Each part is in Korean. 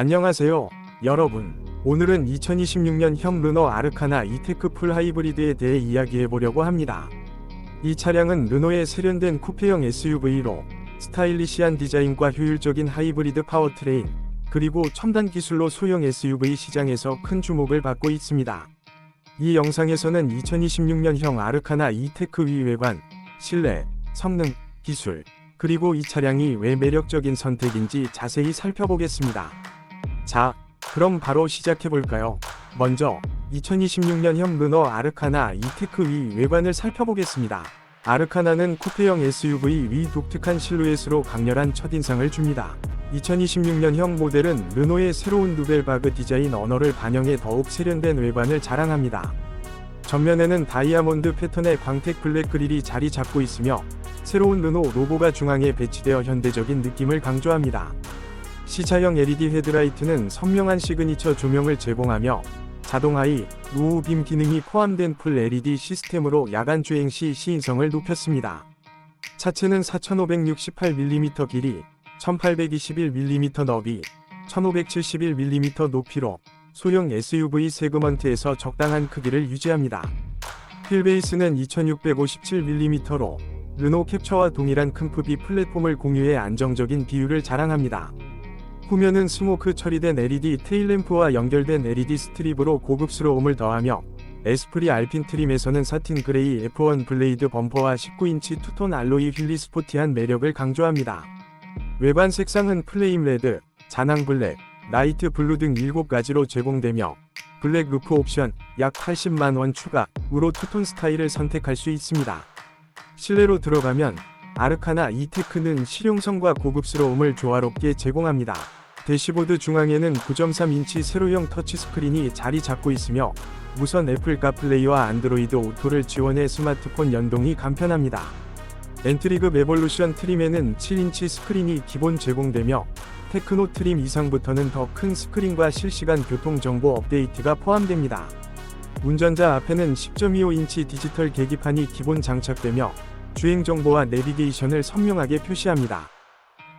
안녕하세요, 여러분. 오늘은 2026년형 르노 아르카나 이테크 풀 하이브리드에 대해 이야기해 보려고 합니다. 이 차량은 르노의 세련된 쿠페형 SUV로 스타일리시한 디자인과 효율적인 하이브리드 파워트레인, 그리고 첨단 기술로 소형 SUV 시장에서 큰 주목을 받고 있습니다. 이 영상에서는 2026년형 아르카나 이테크 위 외관, 실내, 성능, 기술, 그리고 이 차량이 왜 매력적인 선택인지 자세히 살펴보겠습니다. 자, 그럼 바로 시작해볼까요? 먼저, 2026년형 르노 아르카나 이테크 위 외관을 살펴보겠습니다. 아르카나는 쿠페형 SUV 위 독특한 실루엣으로 강렬한 첫인상을 줍니다. 2026년형 모델은 르노의 새로운 누벨바그 디자인 언어를 반영해 더욱 세련된 외관을 자랑합니다. 전면에는 다이아몬드 패턴의 광택 블랙 그릴이 자리 잡고 있으며 새로운 르노 로고가 중앙에 배치되어 현대적인 느낌을 강조합니다. 시차형 LED 헤드라이트는 선명한 시그니처 조명을 제공하며 자동 하이, 우우 빔 기능이 포함된 풀 LED 시스템으로 야간 주행 시 시인성을 높였습니다. 차체는 4568mm 길이, 1821mm 너비, 1571mm 높이로 소형 SUV 세그먼트에서 적당한 크기를 유지합니다. 휠베이스는 2657mm로 르노 캡처와 동일한 큰 푸비 플랫폼을 공유해 안정적인 비율을 자랑합니다. 후면은 스모크 처리된 LED 테일램프와 연결된 LED 스트립으로 고급스러움을 더하며 에스프리 알핀 트림에서는 사틴 그레이 F1 블레이드 범퍼와 19인치 투톤 알로이 휠리 스포티한 매력을 강조합니다. 외관 색상은 플레임 레드, 잔황 블랙, 나이트 블루 등 7가지로 제공되며 블랙 루프 옵션 약 80만원 추가으로 투톤 스타일을 선택할 수 있습니다. 실내로 들어가면 아르카나 이테크는 실용성과 고급스러움을 조화롭게 제공합니다. 대시보드 중앙에는 9.3인치 세로형 터치스크린이 자리 잡고 있으며 무선 애플 카플레이와 안드로이드 오토를 지원해 스마트폰 연동이 간편합니다. 엔트리급 에볼루션 트림에는 7인치 스크린이 기본 제공되며 테크노 트림 이상부터는 더 큰 스크린과 실시간 교통정보 업데이트가 포함됩니다. 운전자 앞에는 10.25인치 디지털 계기판이 기본 장착되며 주행 정보와 내비게이션을 선명하게 표시합니다.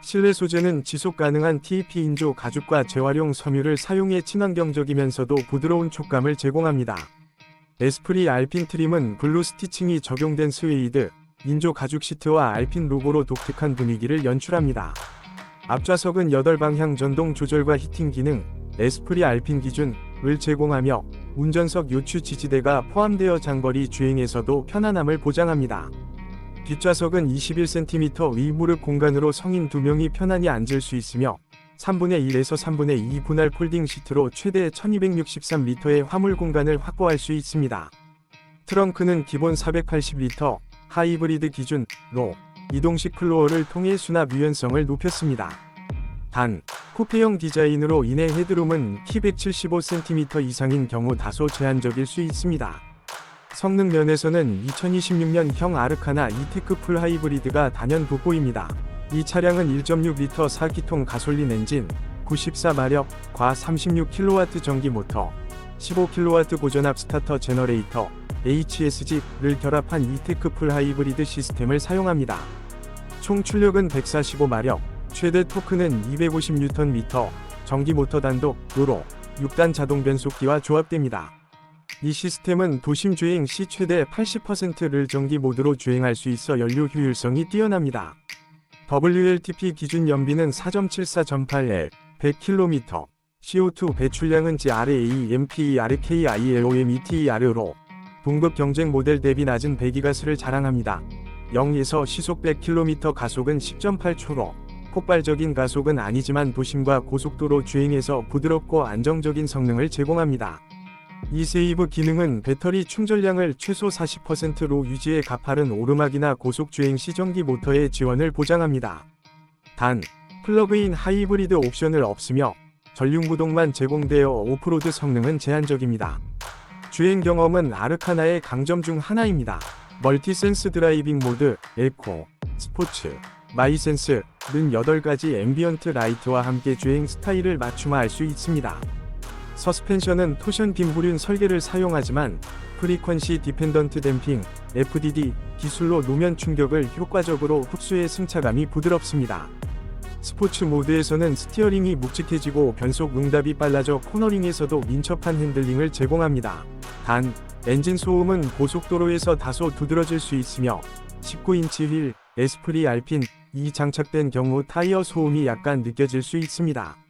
실내 소재는 지속 가능한 TEP 인조 가죽과 재활용 섬유를 사용해 친환경적이면서도 부드러운 촉감을 제공합니다. 에스프리 알핀 트림은 블루 스티칭이 적용된 스웨이드, 인조 가죽 시트와 알핀 로고로 독특한 분위기를 연출합니다. 앞좌석은 8방향 전동 조절과 히팅 기능, 에스프리 알핀 기준을 제공하며 운전석 요추 지지대가 포함되어 장거리 주행에서도 편안함을 보장합니다. 뒷좌석은 21cm 위 무릎 공간으로 성인 2명이 편안히 앉을 수 있으며 3분의 1에서 3분의 2 분할 폴딩 시트로 최대 1263리터의 화물 공간을 확보할 수 있습니다. 트렁크는 기본 480리터, 하이브리드 기준로 이동식 플로어를 통해 수납 유연성을 높였습니다. 단, 쿠페형 디자인으로 인해 헤드룸은 키 175cm 이상인 경우 다소 제한적일 수 있습니다. 성능 면에서는 2026년형 아르카나 이테크 풀 하이브리드가 단연 돋보입니다. 이 차량은 1.6리터 4기통 가솔린 엔진, 94마력, 과 36kW 전기 모터, 15kW 고전압 스타터 제너레이터, HSG를 결합한 이테크 풀 하이브리드 시스템을 사용합니다. 총 출력은 145마력, 최대 토크는 250Nm, 전기 모터 단독으로 6단 자동 변속기와 조합됩니다. 이 시스템은 도심 주행 시 최대 80%를 전기 모드로 주행할 수 있어 연료 효율성이 뛰어납니다. WLTP 기준 연비는 4.74.8L, 100km, CO2 배출량은 GRA, MPE, RKI, LOM, ETER로 동급 경쟁 모델 대비 낮은 배기가스를 자랑합니다. 0에서 시속 100km 가속은 10.8초로 폭발적인 가속은 아니지만 도심과 고속도로 주행에서 부드럽고 안정적인 성능을 제공합니다. 이 세이브 기능은 배터리 충전량을 최소 40%로 유지해 가파른 오르막이나 고속 주행 시 전기 모터의 지원을 보장합니다. 단, 플러그인 하이브리드 옵션을 없으며 전륜구동만 제공되어 오프로드 성능은 제한적입니다. 주행 경험은 아르카나의 강점 중 하나입니다. 멀티센스 드라이빙 모드, 에코, 스포츠, 마이센스는 8가지 앰비언트 라이트와 함께 주행 스타일을 맞춤화할 수 있습니다. 서스펜션은 토션 빔브륜 설계를 사용하지만 프리퀀시 디펜던트 댐핑 FDD 기술로 노면 충격을 효과적으로 흡수해 승차감이 부드럽습니다. 스포츠 모드에서는 스티어링이 묵직해지고 변속 응답이 빨라져 코너링에서도 민첩한 핸들링을 제공합니다. 단, 엔진 소음은 고속도로에서 다소 두드러질 수 있으며 19인치 휠, 에스프리 알핀, 이 장착된 경우 타이어 소음이 약간 느껴질 수 있습니다.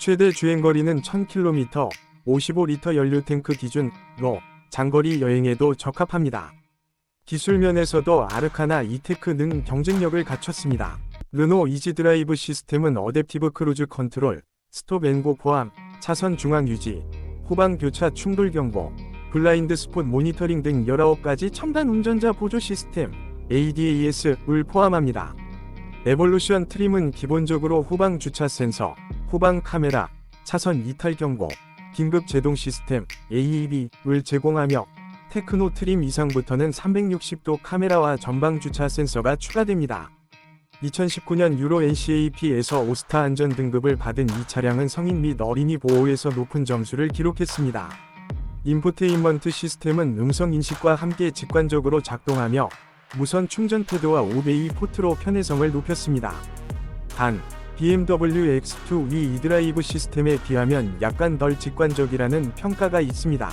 최대 주행거리는 1000km, 55리터 연료 탱크 기준로 장거리 여행에도 적합합니다. 기술면에서도 아르카나 이테크는 경쟁력을 갖췄습니다. 르노 이지 드라이브 시스템은 어댑티브 크루즈 컨트롤, 스톱 앤고 포함, 차선 중앙 유지, 후방 교차 충돌 경보, 블라인드 스폿 모니터링 등 19가지 첨단 운전자 보조 시스템, ADAS을 포함합니다. 에볼루션 트림은 기본적으로 후방 주차 센서, 후방 카메라, 차선 이탈 경고, 긴급 제동 시스템 AEB를 제공하며 테크노 트림 이상부터는 360도 카메라와 전방 주차 센서가 추가됩니다. 2019년 유로 NCAP에서 오스타 안전 등급을 받은 이 차량은 성인 및 어린이 보호에서 높은 점수를 기록했습니다. 인포테인먼트 시스템은 음성 인식과 함께 직관적으로 작동하며 무선 충전 패드와 5베이 포트로 편의성을 높였습니다. 단, BMW X2 위 이드라이브 시스템에 비하면 약간 덜 직관적이라는 평가가 있습니다.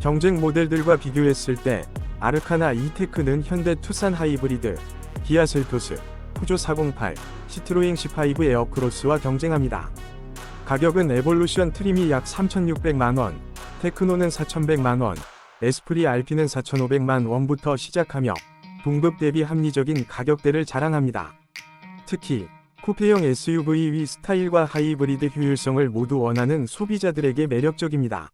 경쟁 모델들과 비교했을 때 아르카나 이테크는 현대 투싼 하이브리드, 기아 셀토스, 푸조 408, 시트로잉 C5 에어크로스와 경쟁합니다. 가격은 에볼루션 트림이 약 3,600만원, 테크노는 4,100만원, 에스프리 알피는 4,500만 원부터 시작하며 동급 대비 합리적인 가격대를 자랑합니다. 특히 쿠페형 SUV 위 스타일과 하이브리드 효율성을 모두 원하는 소비자들에게 매력적입니다.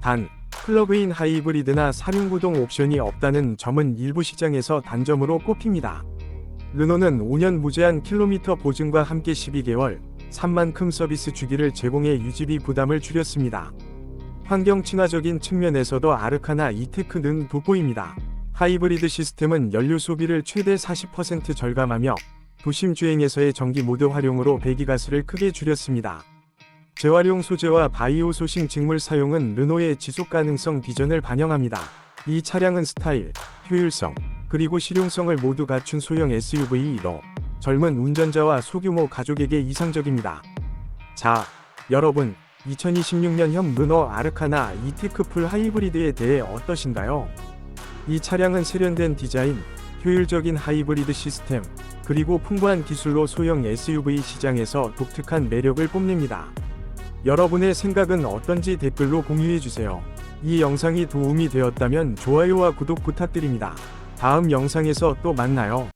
단, 플러그인 하이브리드나 사륜구동 옵션이 없다는 점은 일부 시장에서 단점으로 꼽힙니다. 르노는 5년 무제한 킬로미터 보증과 함께 12개월, 3만큼 서비스 주기를 제공해 유지비 부담을 줄였습니다. 환경 친화적인 측면에서도 아르카나 이테크 는 돋보입니다. 하이브리드 시스템은 연료 소비를 최대 40% 절감하며 도심 주행에서의 전기 모드 활용으로 배기가스를 크게 줄였습니다. 재활용 소재와 바이오 소싱 직물 사용은 르노의 지속 가능성 비전을 반영합니다. 이 차량은 스타일, 효율성, 그리고 실용성을 모두 갖춘 소형 SUV로 젊은 운전자와 소규모 가족에게 이상적입니다. 자, 여러분, 2026년형 르노 아르카나 이테크 풀 하이브리드에 대해 어떠신가요? 이 차량은 세련된 디자인, 효율적인 하이브리드 시스템, 그리고 풍부한 기술로 소형 SUV 시장에서 독특한 매력을 뽐냅니다. 여러분의 생각은 어떤지 댓글로 공유해주세요. 이 영상이 도움이 되었다면 좋아요와 구독 부탁드립니다. 다음 영상에서 또 만나요.